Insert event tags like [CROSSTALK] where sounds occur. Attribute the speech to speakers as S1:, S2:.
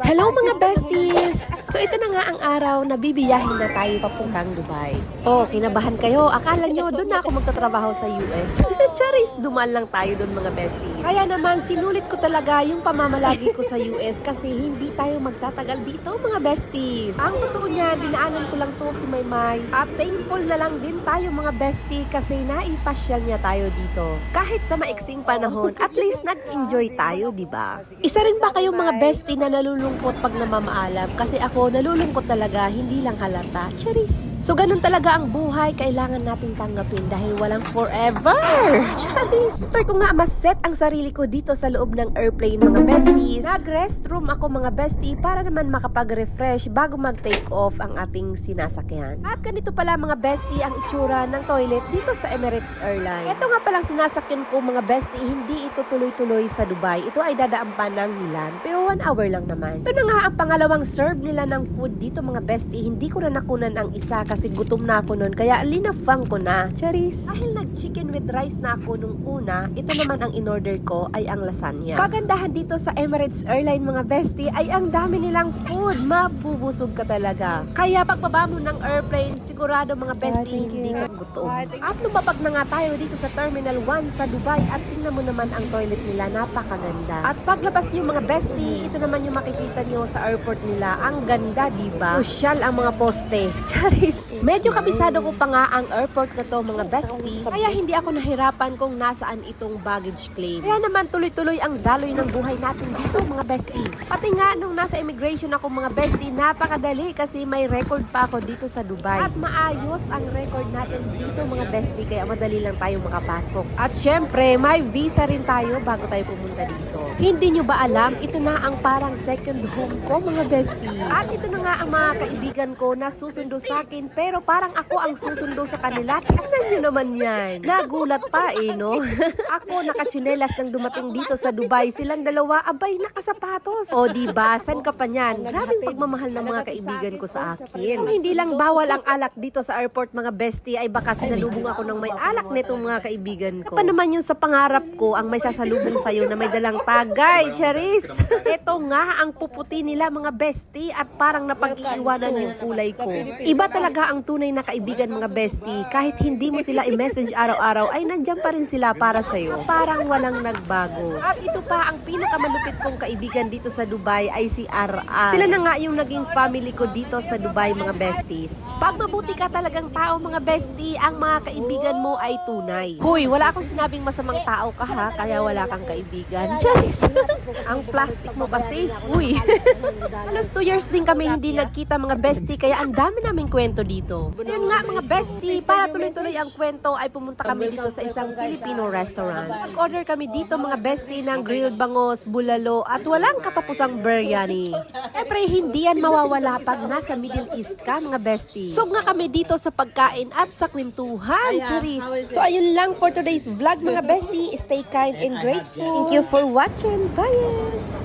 S1: Hello mga besties! So ito na nga ang araw na bibiyahin na tayo papuntang Dubai. Oh, kinabahan kayo. Akala nyo doon na ako magtatrabaho sa US. [LAUGHS] Charis, duman lang tayo doon mga besties. Kaya naman, sinulit ko talaga yung pamamalagi ko sa US kasi hindi tayo magtatagal dito mga besties. Ang totoo niya, dinaanan ko lang to si Maymay. At thankful na lang din tayo mga bestie kasi naipasyal niya tayo dito. Kahit sa maiksing panahon, at least nag-enjoy tayo, di ba? Isa rin ba kayong mga bestie na nalulungkot pag namamaalam? Kasi ako, nalulungkot talaga, hindi lang halata. Charis! So, ganun talaga ang buhay, kailangan nating tanggapin dahil walang forever! Charis! Try ko nga mas-set ang sarili ko dito sa loob ng airplane, mga besties. Nag-restroom ako, mga bestie, para naman makapag-refresh bago mag-take off ang ating sinasakyan. At ganito pala, mga bestie, ang itsura ng toilet dito sa Emirates Airlines. Ito nga palang sinasakyan ko, mga bestie, hindi ito tuloy-tuloy sa Dubai. Ito ay dadaan pa ng Milan, pero one hour lang naman. Ito na nga ang pangalawang serve nila ng food dito, mga bestie. Hindi ko na nakunan ang isa kasi gutom na ako nun, kaya linafang ko na. Charis! Dahil nag-chicken with rice na ako nung una, ito naman ang in-order ko ay ang lasagna. Kagandahan dito sa Emirates Airline, mga bestie, ay ang dami nilang food. Mabubusog ka talaga. Kaya pagbaba mo ng airplane, sigurado mga bestie, hindi ka gutom. At lumapag na nga tayo dito sa Terminal 1 sa Dubai at tingnan mo naman ang toilet nila, napakaganda. At paglabas nyo mga bestie, ito naman yung makikita nyo sa airport nila. Ang ganda, di ba? Social ang mga poste. [LAUGHS] Charis! Medyo kabisado ko pa nga ang airport na to mga bestie. Kaya hindi ako nahirapan kung nasaan itong baggage claim. Kaya naman tuloy-tuloy ang daloy ng buhay natin dito mga bestie. Pati nga nung nasa immigration ako mga bestie, napakadali kasi may record pa ako dito sa Dubai. At maayos ang record natin dito mga bestie kaya madali lang tayo makapasok. At syempre, may visa rin tayo bago tayo pumunta dito. Hindi nyo ba alam, ito na ang parang second home ko mga bestie. At ito na nga ang mga kaibigan ko na susundo sa akin pero parang ako ang susundo sa kanila. Tignan nyo naman yan. Nagulat pa eh, no? [LAUGHS] ako nakachinelas nang dumating dito sa Dubai. Silang dalawa, abay, nakasapatos. O di ba San ka pa niyan? Grabing pagmamahal ng mga kaibigan ko sa akin. Kung hindi lang bawal ang alak dito sa airport mga bestie ay baka sinalubong ako ng may alak nitong mga kaibigan ko. Pa naman yun sa pangarap ko ang may sasalubong sa'yo na may dalang tagay, Charis. [LAUGHS] Ito nga ang puputi nila mga bestie at parang napag-iiwanan yung kulay ko. Iba talaga ang tunay na kaibigan mga bestie. Kahit hindi mo sila i-message araw-araw ay nandyan pa rin sila para sa'yo. Parang walang nagbago. At ito pa ang pinakamalupit kong kaibigan dito sa Dubai ay si RR. Sila na nga yung naging family ko dito sa Dubai mga besties. Pag mabuti ka talagang tao mga bestie, ang mga kaibigan mo ay tunay. Huy, wala akong sinabing masamang tao ka ha, kaya wala kang kaibigan. [LAUGHS] Charis! ang plastic mo kasi. Uy! [LAUGHS] Halos 2 years din kami hindi nagkita mga bestie, kaya ang dami naming kwento dito. Yun nga mga bestie, para tuloy-tuloy ang kwento ay pumunta kami dito sa isang Filipino restaurant. Nag-order kami dito mga bestie ng grilled bangos, bulalo at walang katapusang biryani. Siyempre, hindi yan mawawala pag nasa Middle East ka mga bestie. So nga kami dito sa pagkain at sa kwentuhan, Charis. So ayun lang for today's vlog mga bestie. Stay kind and grateful. Thank you for watching. Bye!